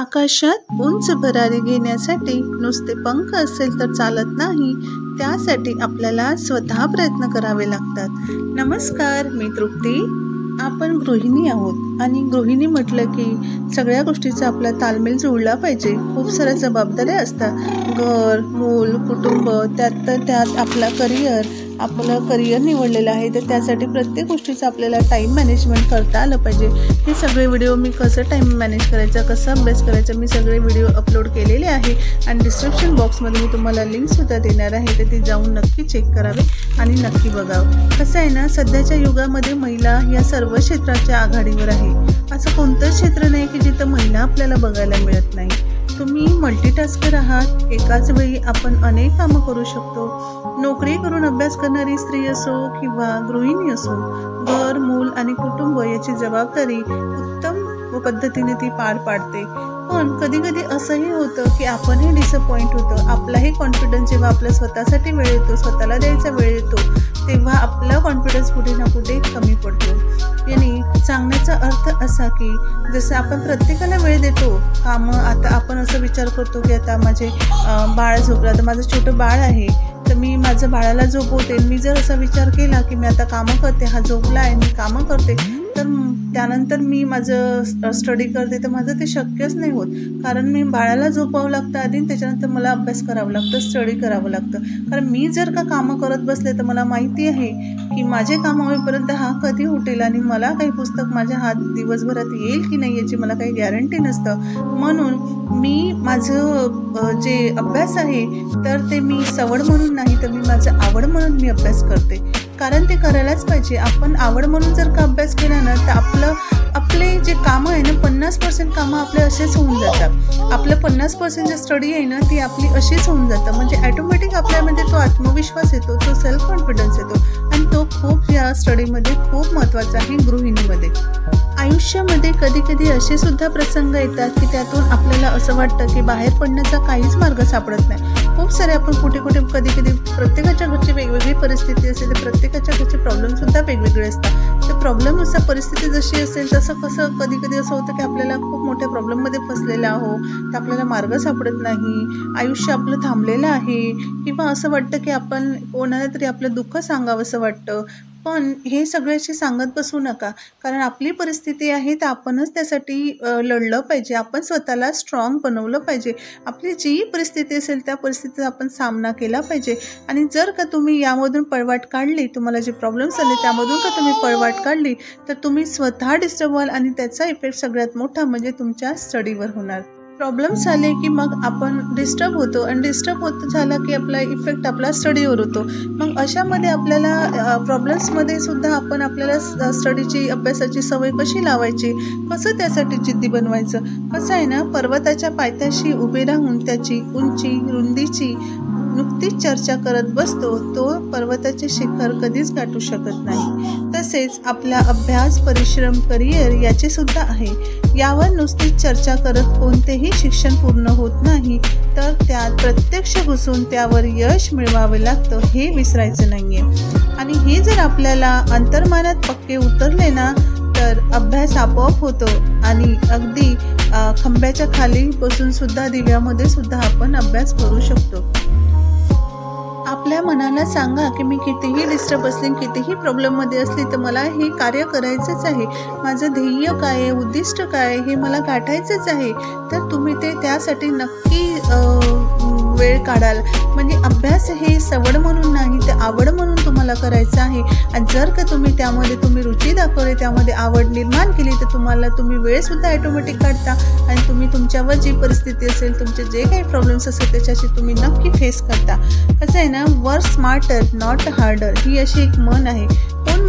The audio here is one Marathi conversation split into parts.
आकाशात उंच भरारी घेण्यासाठी नुसते पंख असेल तर चालत नाही त्यासाठी आपल्याला स्वतः प्रयत्न करावे लागतात. नमस्कार मी तृप्ती. आपण गृहिणी आहोत आणि गृहिणी म्हटलं की सगळ्या गोष्टीचा आपला तालमेल जुळला पाहिजे. खूप साऱ्या जबाबदाऱ्या असतात. घर मूल कुटुंब त्यात तर त्यात आपला करिअर आपलं करिअर निवडलेलं आहे तर त्यासाठी प्रत्येक गोष्टीचं आपल्याला टाईम मॅनेजमेंट करता आलं पाहिजे. हे सगळे व्हिडिओ मी कसं टाईम मॅनेज करायचा कसा अभ्यास करायचा मी सगळे व्हिडिओ अपलोड केलेले आहे. आणि डिस्क्रिप्शन बॉक्समध्ये मी तुम्हाला लिंकसुद्धा देणार आहे तर ती जाऊन नक्की चेक करावे आणि नक्की बघावं. कसं आहे ना सध्याच्या युगामध्ये महिला या सर्व क्षेत्राच्या आघाडीवर आहे. असं कोणतंच क्षेत्र नाही की जिथं महिला आपल्याला बघायला मिळत नाही. तुम्ही मल्टीटास्कर आहात. एकाच वेळी आपण अनेक कामं करू शकतो. नोकरी करून अभ्यास करणारी स्त्री असो किंवा गृहिणी असो घर मूल आणि कुटुंब याची जबाबदारी उत्तम पद्धतीने ती पार पाडते. पण कधी कधी असंही होतं की आपणही डिसअपॉइंट होतो. आपलाही कॉन्फिडन्स जेव्हा आपल्या स्वतःसाठी वेळ येतो स्वतःला द्यायचा वेळ येतो तेव्हा आपला कॉन्फिडन्स कुठे ना कुठे कमी पडतो. यानी सांगण्याचा अर्थ असा की जसं आपण प्रत्येकाला वेळ देतो कामं आता आपण असं विचार करतो की आता माझे बाळ झोपलं आता माझं छोटं बाळ आहे तर मी माझं बाळाला झोपवते. मी जर असा विचार केला की मी आता कामं करते हा झोपला आहे मी कामं करते तर त्यानंतर मी माझं स्टडी करते तर माझं ते शक्यच नाही होत. कारण मी बाळाला झोपावं लागतं आधी त्याच्यानंतर मला अभ्यास करावं लागतं स्टडी करावं लागतं. कारण मी जर का कामं करत बसले तर मला माहिती आहे की माझे कामं होईपर्यंत हा कधी उठेल आणि मला काही पुस्तक माझ्या हात दिवसभरात येईल की नाही याची मला काही गॅरंटी नसतं. म्हणून मी माझं जे अभ्यास आहे तर ते मी सवड म्हणून नाही तर मी माझं आवड म्हणून मी अभ्यास करते. कारण ते करायलाच पाहिजे. आपण आवड म्हणून जर का अभ्यास केला ना तर आपलं आपले जे कामं आहे ना पन्नास पर्सेंट कामं आपले असेच होऊन जातात. आपलं पन्नास पर्सेंट जे स्टडी आहे ना ती आपली अशीच होऊन जातं म्हणजे ॲटोमॅटिक आपल्यामध्ये तो आत्मविश्वास येतो तो सेल्फ कॉन्फिडन्स येतो. आणि तो खूप या स्टडीमध्ये खूप महत्त्वाचा आहे गृहिणीमध्ये. आयुष्यामध्ये कधी कधी असे सुद्धा प्रसंग येतात की त्यातून आपल्याला असं वाटतं की बाहेर पडण्याचा काहीच मार्ग सापडत नाही. खूप सारे आपण कुठे कुठे कधी कधी प्रत्येकाच्या घरची वेगवेगळी परिस्थिती असते तर प्रत्येकाच्या घरचे प्रॉब्लेमसुद्धा वेगवेगळे असतात. तर प्रॉब्लेमनुसार परिस्थिती जशी असेल तसं कसं कधी कधी असं होतं की आपल्याला खूप मोठ्या प्रॉब्लेममध्ये फसलेलं आहो तर आपल्याला मार्ग सापडत नाही आयुष्य आपलं थांबलेलं आहे किंवा असं वाटतं की आपण कोणाला तरी आपलं दुःख सांगावं असं वाटतं पण हे सगळ्याशी सांगत बसू नका. कारण आपली परिस्थिती आहे तर आपणच त्यासाठी लढलं पाहिजे. आपण स्वतःला स्ट्रॉंग बनवलं पाहिजे. आपली जी परिस्थिती असेल त्या परिस्थितीचा आपण सामना केला पाहिजे. आणि जर का तुम्ही यामधून पळवाट काढली तुम्हाला जे प्रॉब्लेम्स आले त्यामधून का तुम्ही पळवाट काढली तर तुम्ही स्वतः डिस्टर्ब व्हाल आणि त्याचा इफेक्ट सगळ्यात मोठा म्हणजे तुमच्या स्टडीवर होणार. प्रॉब्लेम्स आले की मग आपण डिस्टर्ब होतो आणि डिस्टर्ब होत झाला की आपला इफेक्ट आपला स्टडीवर होतो. मग अशामध्ये आपल्याला प्रॉब्लेम्समध्ये सुद्धा आपण आपल्याला स्टडीची अभ्यासाची सवय कशी लावायची? कसं त्यासाठी जिद्दी बनवायचं? कसं आहे ना पर्वताच्या पायथ्याशी उभे राहून त्याची उंची रुंदीची नुकतीच चर्चा करत बसतो तो पर्वताचे शिखर कधीच गाठू शकत नाही. तसेच आपला अभ्यास परिश्रम करिअर याचे सुद्धा आहे. यावर नुसतीच चर्चा करत कोणतेही शिक्षण पूर्ण होत नाही तर त्यात प्रत्यक्ष घुसून त्यावर यश मिळवावे लागतं हे विसरायचं नाही आहे आणि हे जर आपल्याला अंतर्मानात पक्के उतरले ना तर अभ्यास आपोआप होतो आणि अगदी खंब्याच्या खाली बसून सुद्धा दिव्यामध्ये सुद्धा आपण अभ्यास करू शकतो. आपल्या मनाला सांगा की मी कितीही डिस्टर्ब असले कितीही प्रॉब्लेममध्ये असली तर मला हे कार्य करायचंच आहे. माझं ध्येय काय आहे? उद्दिष्ट काय आहे? हे मला गाठायचंच आहे. तर तुम्ही ते त्यासाठी नक्की वेळ काढाल. म्हणजे अभ्यास हे सवड म्हणून नाही ते आवड म्हणून तुम्हाला करायचं आहे. आणि जर का तुम्ही त्यामध्ये तुम्ही रुची दाखवली त्यामध्ये आवड निर्माण केली तर तुम्हाला तुम्ही वेळसुद्धा ॲटोमॅटिक काढता आणि तुम्ही तुमच्यावर जी परिस्थिती असेल तुमचे जे काही प्रॉब्लेम्स असेल त्याच्याशी तुम्ही नक्की फेस करता. कसं आहे ना वर्क स्मार्टर नॉट हार्डर ही अशी एक मन आहे.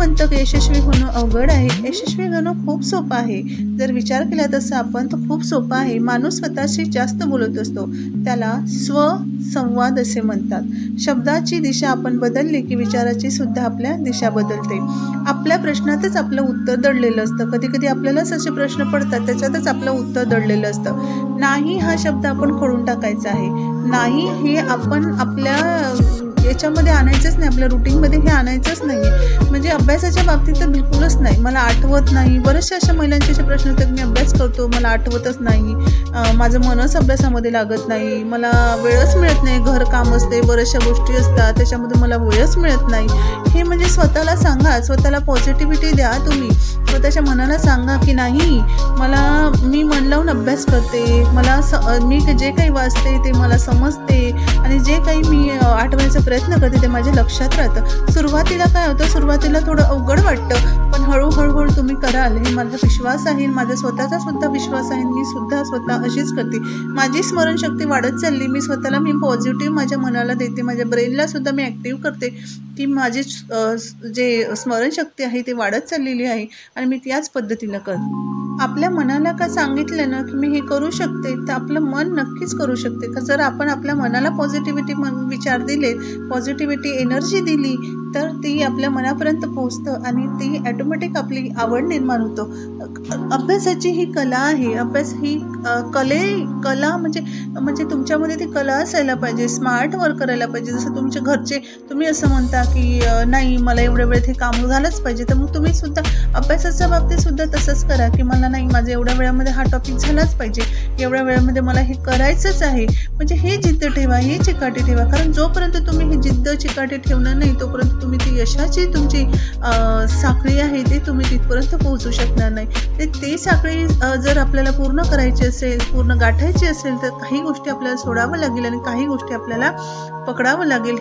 म्हणतो की यशस्वी होणं अवघड आहे. यशस्वी होणं खूप सोपं आहे. जर विचार केला तसं आपण तर खूप सोपं आहे. माणूस स्वतःशी जास्त बोलत असतो. त्याला स्वसंवाद असे म्हणतात. शब्दाची दिशा आपण बदलली की विचाराची सुद्धा आपल्या दिशा बदलते. आपल्या प्रश्नातच आपलं उत्तर दडलेलं असतं. कधी कधी आपल्यालाच असे प्रश्न पडतात. त्याच्यातच आपलं उत्तर दडलेलं असतं. नाही हा शब्द आपण खोडून टाकायचा आहे. नाही हे आपण आपल्या याच्यामध्ये आणायचंच नाही आपल्या रुटीनमध्ये हे आणायचंच नाही आहे म्हणजे अभ्यासाच्या बाबतीत तर बिलकुलच नाही. मला आठवत नाही. बरेचसे अशा महिलांचे असे प्रश्न येतात मी अभ्यास करतो मला आठवतच नाही. माझं मनच अभ्यासामध्ये लागत नाही. मला वेळच मिळत नाही. घरकाम असते बऱ्याचशा गोष्टी असतात. त्याच्यामध्ये मला वेळच मिळत नाही. हे म्हणजे स्वतःला सांगा. स्वतःला पॉझिटिव्हिटी द्या तुम्ही. स्वतःच्या मनाला सांगा की नाही मला मी मन लावून अभ्यास करते. मला स मी जे काही वाचते ते मला समजते. आणि जे काही मी आठवण्याचा प्रयत्न करते ते माझ्या लक्षात राहतं. सुरुवातीला काय होतं सुरुवातीला थोडं अवघड वाटतं पण हळूहळूहळू तुम्ही कराल हे माझा विश्वास आहे माझा स्वतःचा सुद्धा विश्वास आहे मी सुद्धा स्वतः अशीच करते. माझी स्मरणशक्ती वाढत चालली मी स्वतःला मी पॉझिटिव्ह माझ्या मनाला देते माझ्या ब्रेनला सुद्धा मी ॲक्टिव्ह करते की माझी जे स्मरणशक्ती आहे ती वाढत चाललेली आहे आणि मी त्याच पद्धतीनं करते आपल्या मनाला का सांगितलं ना की मी हे करू शकते तर आपलं मन नक्कीच करू शकते. का जर आपण आपल्या मनाला पॉझिटिव्हिटी मन विचार दिले पॉझिटिव्हिटी एनर्जी दिली तर ती आपल्या मनापर्यंत पोचतं आणि ती ॲटोमॅटिक आपली आवड निर्माण होतो. अभ्यासाची ही कला आहे अभ्यास ही कले कला म्हणजे म्हणजे तुमच्यामध्ये ती कला असायला पाहिजे स्मार्ट वर्क करायला पाहिजे. जसं तुमचे घरचे तुम्ही असं म्हणता की नाही मला एवढ्या वेळेत हे काम झालंच पाहिजे. तर मग तुम्ही सुद्धा अभ्यासाच्या बाबतीत सुद्धा तसंच करा की मला नाही माझं एवढ्या वेळामध्ये हा टॉपिक झालाच पाहिजे. एवढ्या वेळामध्ये मला हे करायचंच आहे. म्हणजे हे जिद्द ठेवा हे चिकाटी ठेवा. कारण जोपर्यंत तुम्ही ही जिद्द चिकाटी ठेवणार नाही तोपर्यंत तुम्ही ती यशाची तुमची साखळी आहे ते तुम्ही तिथपर्यंत पोहोचू शकणार नाही. ते साखळी जर आपल्याला पूर्ण करायची असेल पूर्ण गाठायची असेल तर काही गोष्टी आपल्याला सोडावं लागेल आणि काही गोष्टी आपल्याला पकडावं लागेल.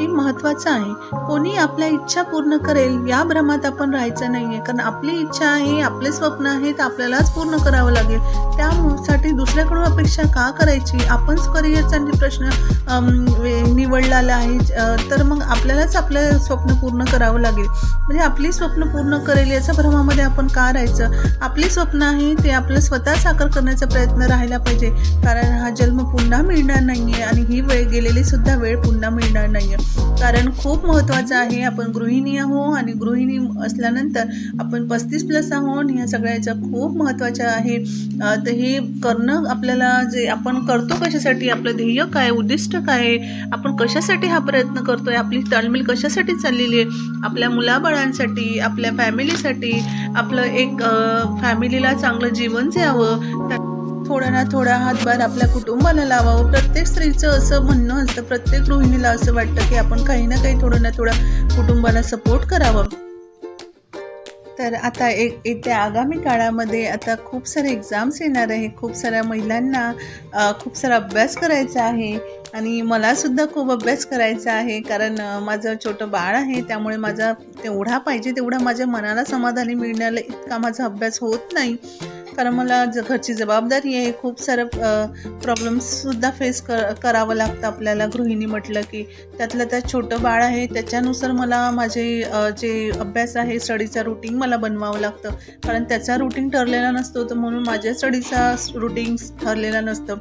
हे महत्त्वाचं आहे. कोणी आपल्या इच्छा पूर्ण करेल या भ्रमात आपण राहायचं नाही आहे कारण आपली इच्छा आहे आपले स्वप्न आहे तर आपल्यालाच पूर्ण करावं लागेल. त्यासाठी दुसऱ्याकडून अपेक्षा का करायची? आपणच करिअरचा प्रश्न वे- निवडलेला आहे. तर मग आपल्यालाच आपलं स्वप्न पूर्ण करावं लागेल. म्हणजे आपली स्वप्न पूर्ण करेल याच्या भ्रमामध्ये आपण का राहायचं? आपली स्वप्न आहे ते आपलं स्वतः साकार करण्याचा प्रयत्न राहायला पाहिजे. कारण हा जन्म पुन्हा मिळणार नाही आहे आणि ही वेळ गेलेली सुद्धा वेळ पुन्हा मिळणार नाही आहे कारण खूप महत्त्वाचं आहे आपण गृहिणी आहो आणि गृहिणी असल्यानंतर आपण पस्तीस प्लस आहोत ह्या सगळ्याच्या खूप महत्त्वाच्या आहे. तर हे करणं आपल्याला जे आपण करतो कशासाठी आपलं ध्येय काय उद्दिष्ट काय आपण कशासाठी हा प्रयत्न करतोय आपली ताळमेळ कशासाठी चाललेली आहे आपल्या मुलाबाळांसाठी आपल्या फॅमिलीसाठी आपलं एक फॅमिलीला चांगलं जीवन द्यावं थोडा ना थोडा हातभार आपल्या कुटुंबाला लावावं. प्रत्येक स्त्रीचं असं म्हणणं असतं प्रत्येक गृहिणीला असं वाटतं की आपण काही ना काही थोडं ना थोडं कुटुंबाला सपोर्ट करावं. तर आता एक येत्या आगामी काळामध्ये आता खूप सारे एक्झाम्स येणार आहे. खूप साऱ्या महिलांना खूप सारा अभ्यास करायचा आहे. आणि मलासुद्धा खूप अभ्यास करायचा आहे. कारण माझं छोटं बाळ आहे त्यामुळे माझा तेवढा पाहिजे तेवढा माझ्या मनाला समाधानी मिळण्याला इतका माझा अभ्यास होत नाही. कारण मला ज घरची जबाबदारी आहे. खूप सारं प्रॉब्लेम्ससुद्धा फेस कर करावं लागतं आपल्याला. गृहिणी म्हटलं की त्यातलं त्यात छोटं बाळ आहे. त्याच्यानुसार मला माझे जे अभ्यास आहे स्टडीचा रुटीन मला बनवावं लागतं. कारण त्याचा रुटीन ठरलेला नसतो. तर म्हणून माझ्या स्टडीचा रुटीन ठरलेला नसतं.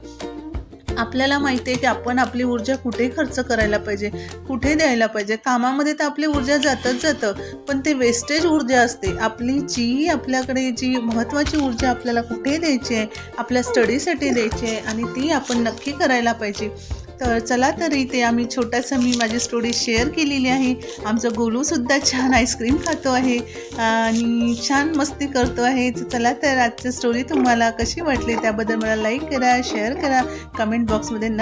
आपल्याला माहिती आहे की आपण आपली ऊर्जा कुठे खर्च करायला पाहिजे? कुठे द्यायला पाहिजे? कामामध्ये तर आपली ऊर्जा जातच जातं. पण ते वेस्टेज ऊर्जा असते. आपली जी आपल्याकडे जी महत्त्वाची ऊर्जा आपल्याला कुठे द्यायची आहे? आपल्या स्टडीसाठी द्यायची आहे आणि ती आपण नक्की करायला पाहिजे. तर चला तर इथे आम्ही छोटासा मी माझी स्टोरी शेअर केलेली आहे. आमचं गोलूसुद्धा छान आईस्क्रीम खातो आहे. आणि छान मस्ती करतो आहे. चला तर आजची स्टोरी तुम्हाला कशी वाटली त्याबद्दल मला लाईक करा शेअर करा. कमेंट बॉक्समध्ये नक्की